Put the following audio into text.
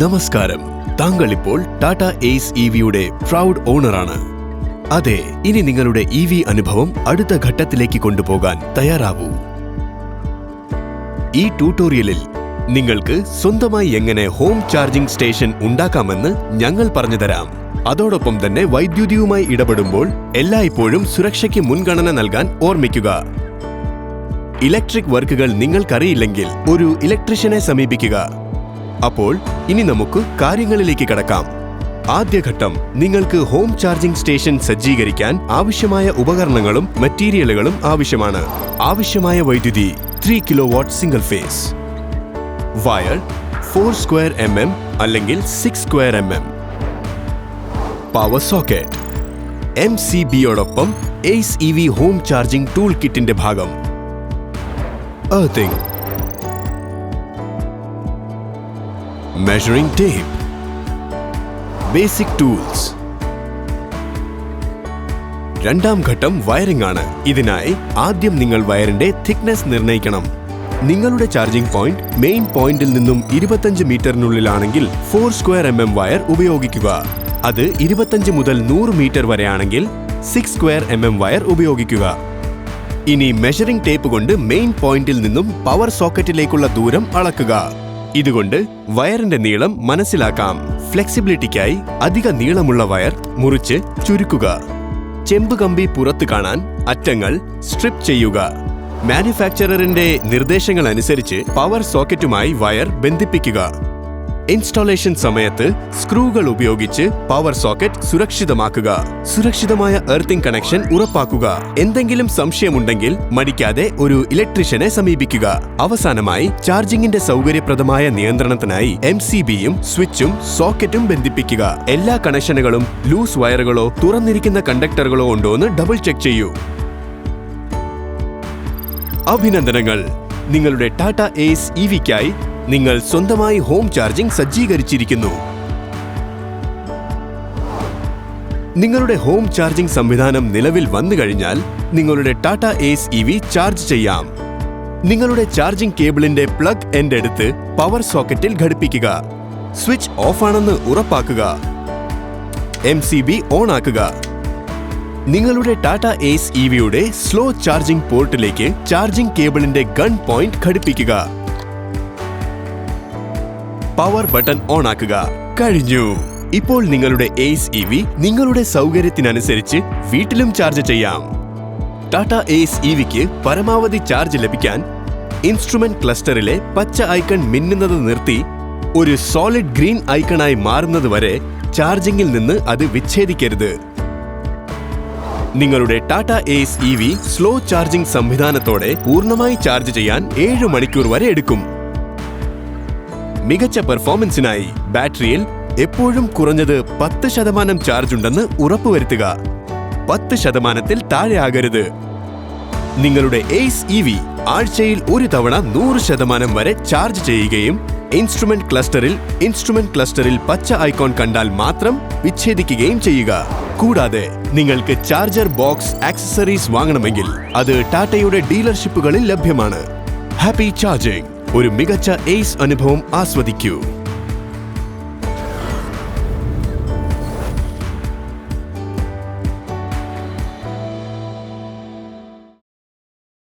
നമസ്കാരം. താങ്കൾ ഇപ്പോൾ ടാറ്റ എയ്സ് ഇ വിയുടെ പ്രൗഡ് ഓണറാണ്. അതെ ഇനി നിങ്ങളുടെ ഇ വി അനുഭവം അടുത്ത ഘട്ടത്തിലേക്ക് കൊണ്ടുപോകാൻ തയ്യാറാവൂ. ഈ ട്യൂട്ടോറിയലിൽ നിങ്ങൾക്ക് സ്വന്തമായി എങ്ങനെ ഹോം ചാർജിംഗ് സ്റ്റേഷൻ ഉണ്ടാക്കാമെന്ന് ഞങ്ങൾ പറഞ്ഞുതരാം അതോടൊപ്പം തന്നെ വൈദ്യുതിയുമായി ഇടപെടുമ്പോൾ എല്ലായ്പ്പോഴും സുരക്ഷയ്ക്ക് മുൻഗണന നൽകാൻ ഓർമ്മിക്കുക. ഇലക്ട്രിക് വർക്കുകൾ നിങ്ങൾക്കറിയില്ലെങ്കിൽ ഒരു ഇലക്ട്രീഷ്യനെ സമീപിക്കുക. അപ്പോൾ ഇനി നമുക്ക് കാര്യങ്ങളിലേക്ക് കടക്കാം. ആദ്യഘട്ടം നിങ്ങൾക്ക് ഹോം ചാർജിംഗ് സ്റ്റേഷൻ സജ്ജീകരിക്കാൻ ആവശ്യമായ ഉപകരണങ്ങളും മെറ്റീരിയലുകളും ആവശ്യമാണ്. ആവശ്യമായ വൈദ്യുതി three kilowatt single phase wire four square M M അല്ലെങ്കിൽ six square M M power socket M C ബിയോടൊപ്പം Ace E V home charging tool കിറ്റിന്റെ ഭാഗം. Measuring tape. Basic tools. രണ്ടാം ഘട്ടം വയറിംഗ് ആണ്. ഇതിനായി ആദ്യം നിങ്ങൾ വയറിന്റെ തിക്നെസ് നിർണയിക്കണം. നിങ്ങളുടെ ചാർജിംഗ് പോയിന്റ് മെയിൻ പോയിന്റിൽ നിന്നും ഇരുപത്തഞ്ച് മീറ്ററിനുള്ളിലാണെങ്കിൽ four square M M wire ഉപയോഗിക്കുക. അത് ഇരുപത്തഞ്ച് മുതൽ നൂറ് metre വരെയാണെങ്കിൽ six square M M wire ഉപയോഗിക്കുക. ഇനി മെഷറിംഗ് ടേപ്പ് കൊണ്ട് മെയിൻ പോയിന്റിൽ നിന്നും പവർ സോക്കറ്റിലേക്കുള്ള ദൂരം അളക്കുക. ഇതുകൊണ്ട് വയറിന്റെ നീളം മനസ്സിലാക്കാം. ഫ്ലെക്സിബിലിറ്റിക്കായി അധിക നീളമുള്ള വയർ മുറിച്ച് ചുരുക്കുക. ചെമ്പ് കമ്പി പുറത്ത് കാണാൻ അറ്റങ്ങൾ സ്ട്രിപ്പ് ചെയ്യുക. മാനുഫാക്ചററിന്റെ നിർദ്ദേശങ്ങൾ അനുസരിച്ച് പവർ സോക്കറ്റുമായി വയർ ബന്ധിപ്പിക്കുക. ഇൻസ്റ്റാളേഷൻ സമയത്ത് സ്ക്രൂകൾ ഉപയോഗിച്ച് പവർ സോക്കറ്റ് സുരക്ഷിതമാക്കുക. സുരക്ഷിതമായ എർത്തിംഗ് കണക്ഷൻ ഉറപ്പാക്കുക. എന്തെങ്കിലും സംശയമുണ്ടെങ്കിൽ മടിക്കാതെ ഒരു ഇലക്ട്രീഷ്യനെ സമീപിക്കുക. അവസാനമായി ചാർജിംഗിന്റെ സൗകര്യപ്രദമായ നിയന്ത്രണത്തിനായി എം സി ബിയും സ്വിച്ചും സോക്കറ്റും ബന്ധിപ്പിക്കുക. എല്ലാ കണക്ഷനുകളും ലൂസ് വയറുകളോ തുറന്നിരിക്കുന്ന കണ്ടക്ടറുകളോ ഉണ്ടോ എന്ന് ഡബിൾ ചെക്ക് ചെയ്യൂ. അഭിനന്ദനങ്ങൾ. നിങ്ങളുടെ ടാറ്റ എസ് ഇ വിക്കായി നിങ്ങൾ സ്വന്തമായി ഹോം ചാർജിംഗ് സജ്ജീകരിച്ചിരിക്കുന്നു. നിങ്ങളുടെ ഹോം ചാർജിംഗ് സംവിധാനം നിലവിൽ വന്നു കഴിഞ്ഞാൽ നിങ്ങളുടെ Tata S E V charge ചെയ്യാം. നിങ്ങളുടെ ചാർജിംഗ് കേബിളിന്റെ പ്ലഗ് എൻഡ് എടുത്ത് പവർ സോക്കറ്റിൽ ഘടിപ്പിക്കുക. സ്വിച്ച് ഓഫ് ആണെന്ന് ഉറപ്പാക്കുക. എം സി ബി ഓൺ ആക്കുക. നിങ്ങളുടെ ടാറ്റ എസ് ഇ വിയുടെ സ്ലോ ചാർജിംഗ് പോർട്ടിലേക്ക് ചാർജിംഗ് കേബിളിന്റെ ഗൺ പോയിന്റ് ഘടിപ്പിക്കുക. പവർ ബട്ടൺ ഓൺ ആക്കുക. കഴിഞ്ഞു. ഇപ്പോൾ നിങ്ങളുടെ എയ്സ് ഇ വി നിങ്ങളുടെ സൗകര്യത്തിനനുസരിച്ച് വീട്ടിലും ചാർജ് ചെയ്യാം. ടാറ്റ എയ്സ് ഇ വിക്ക് പരമാവധി ചാർജ് ലഭിക്കാൻ ഇൻസ്ട്രുമെന്റ് ക്ലസ്റ്ററിലെ പച്ച ഐക്കൺ മിന്നുന്നത് നിർത്തി ഒരു സോളിഡ് ഗ്രീൻ ഐക്കണായി മാറുന്നത് വരെ ചാർജിംഗിൽ നിന്ന് അത് വിച്ഛേദിക്കരുത്. നിങ്ങളുടെ Tata Ace E V slow charging സംവിധാനത്തോടെ പൂർണമായി ചാർജ് ചെയ്യാൻ ഏഴ് മണിക്കൂർ വരെ എടുക്കും. മികച്ച പെർഫോമൻസിനായി ബാറ്ററിയിൽ എപ്പോഴും കുറഞ്ഞത് പത്ത് ശതമാനം ചാർജ് ഉണ്ടെന്ന് ഉറപ്പുവരുത്തുക. പത്ത് ശതമാനത്തിൽ താഴെ ആകരുത്. നിങ്ങളുടെ എയ്സ് ഇ വി ആഴ്ചയിൽ ഒരു തവണ നൂറ് ശതമാനം വരെ ചാർജ് ചെയ്യുകയും ഇൻസ്ട്രുമെന്റ് ക്ലസ്റ്ററിൽ ഇൻസ്ട്രുമെന്റ് ക്ലസ്റ്ററിൽ പച്ച ഐക്കോൺ കണ്ടാൽ മാത്രം വിച്ഛേദിക്കുകയും ചെയ്യുക. കൂടാതെ നിങ്ങൾക്ക് ചാർജർ ബോക്സ് ആക്സസറീസ് വാങ്ങണമെങ്കിൽ അത് ടാറ്റയുടെ ഡീലർഷിപ്പുകളിൽ ലഭ്യമാണ്. ഹാപ്പി ചാർജിംഗ് ഒരു മികച്ച എയ്സ് അനുഭവം ആസ്വദിക്കൂ.